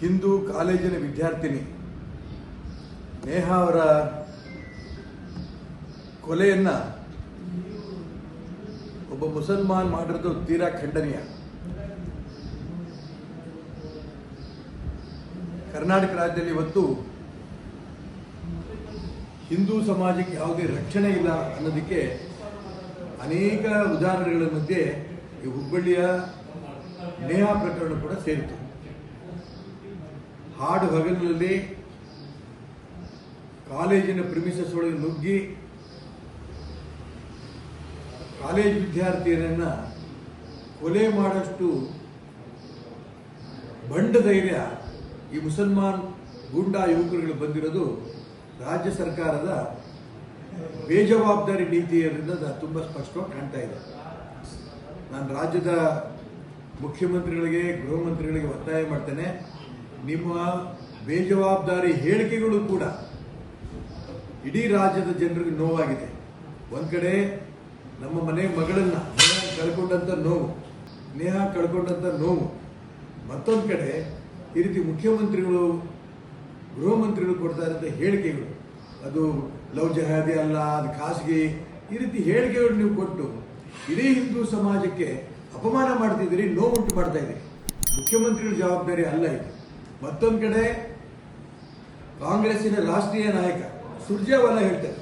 ಹಿಂದೂ ಕಾಲೇಜಿನ ವಿದ್ಯಾರ್ಥಿನಿ ನೇಹ ಅವರ ಕೊಲೆಯನ್ನು ಒಬ್ಬ ಮುಸಲ್ಮಾನ್ ಮಾಡಿರೋದು ತೀರಾ ಖಂಡನೀಯ. ಕರ್ನಾಟಕ ರಾಜ್ಯದಲ್ಲಿ ಇವತ್ತು ಹಿಂದೂ ಸಮಾಜಕ್ಕೆ ಯಾವುದೇ ರಕ್ಷಣೆ ಇಲ್ಲ ಅನ್ನೋದಕ್ಕೆ ಅನೇಕ ಉದಾಹರಣೆಗಳ ಮಧ್ಯೆ ಈ ಹುಬ್ಬಳ್ಳಿಯ ನೇಹಾ ಪ್ರಕರಣ ಕೂಡ ಸೇರಿತು. ಹಾಡು ಹಗಲಿನಲ್ಲಿ ಕಾಲೇಜಿನ ಪ್ರಿಮಿಸಸ್ ಒಳಗೆ ನುಗ್ಗಿ ಕಾಲೇಜ್ ವಿದ್ಯಾರ್ಥಿಯರನ್ನ ಕೊಲೆ ಮಾಡಷ್ಟು ಬಂಡ ಧೈರ್ಯ ಈ ಮುಸಲ್ಮಾನ್ ಗೂಂಡಾ ಯುವಕರುಗಳು ಬಂದಿರೋದು ರಾಜ್ಯ ಸರ್ಕಾರದ ಬೇಜವಾಬ್ದಾರಿ ನೀತಿಯರಿಂದ ತುಂಬ ಸ್ಪಷ್ಟವಾಗಿ ಕಾಣ್ತಾ ಇದೆ. ನಾನು ರಾಜ್ಯದ ಮುಖ್ಯಮಂತ್ರಿಗಳಿಗೆ ಗೃಹ ಮಂತ್ರಿಗಳಿಗೆ ಒತ್ತಾಯ ಮಾಡ್ತೇನೆ. ನಿಮ್ಮ ಬೇಜವಾಬ್ದಾರಿ ಹೇಳಿಕೆಗಳು ಕೂಡ ಇಡೀ ರಾಜ್ಯದ ಜನರಿಗೆ ನೋವಾಗಿದೆ. ಒಂದು ಕಡೆ ನಮ್ಮ ಮನೆ ಮಗಳನ್ನ ಕಳ್ಕೊಂಡಂಥ ನೋವು, ಸ್ನೇಹ ಕಳ್ಕೊಂಡಂಥ ನೋವು. ಮತ್ತೊಂದು ಕಡೆ ಈ ರೀತಿ ಮುಖ್ಯಮಂತ್ರಿಗಳು, ಗೃಹ ಮಂತ್ರಿಗಳು ಕೊಡ್ತಾ ಇರೋಂಥ ಹೇಳಿಕೆಗಳು, ಅದು ಲವ್ ಜಹಾದಿ ಅಲ್ಲ, ಅದು ಖಾಸಗಿ, ಈ ರೀತಿ ಹೇಳಿಕೆಗಳು ನೀವು ಕೊಟ್ಟು ಇಡೀ ಹಿಂದೂ ಸಮಾಜಕ್ಕೆ ಅಪಮಾನ ಮಾಡ್ತಿದ್ದೀರಿ, ನೋವುಂಟು ಮಾಡ್ತಾ ಇದ್ದೀರಿ. ಮುಖ್ಯಮಂತ್ರಿಗಳ ಜವಾಬ್ದಾರಿ ಅಲ್ಲ ಇದು. ಮತ್ತೊಂದು ಕಡೆ ಕಾಂಗ್ರೆಸ್ಸಿನ ರಾಷ್ಟ್ರೀಯ ನಾಯಕ ಸುರ್ಜೇವಾಲಾ ಹೇಳ್ತಾರೆ.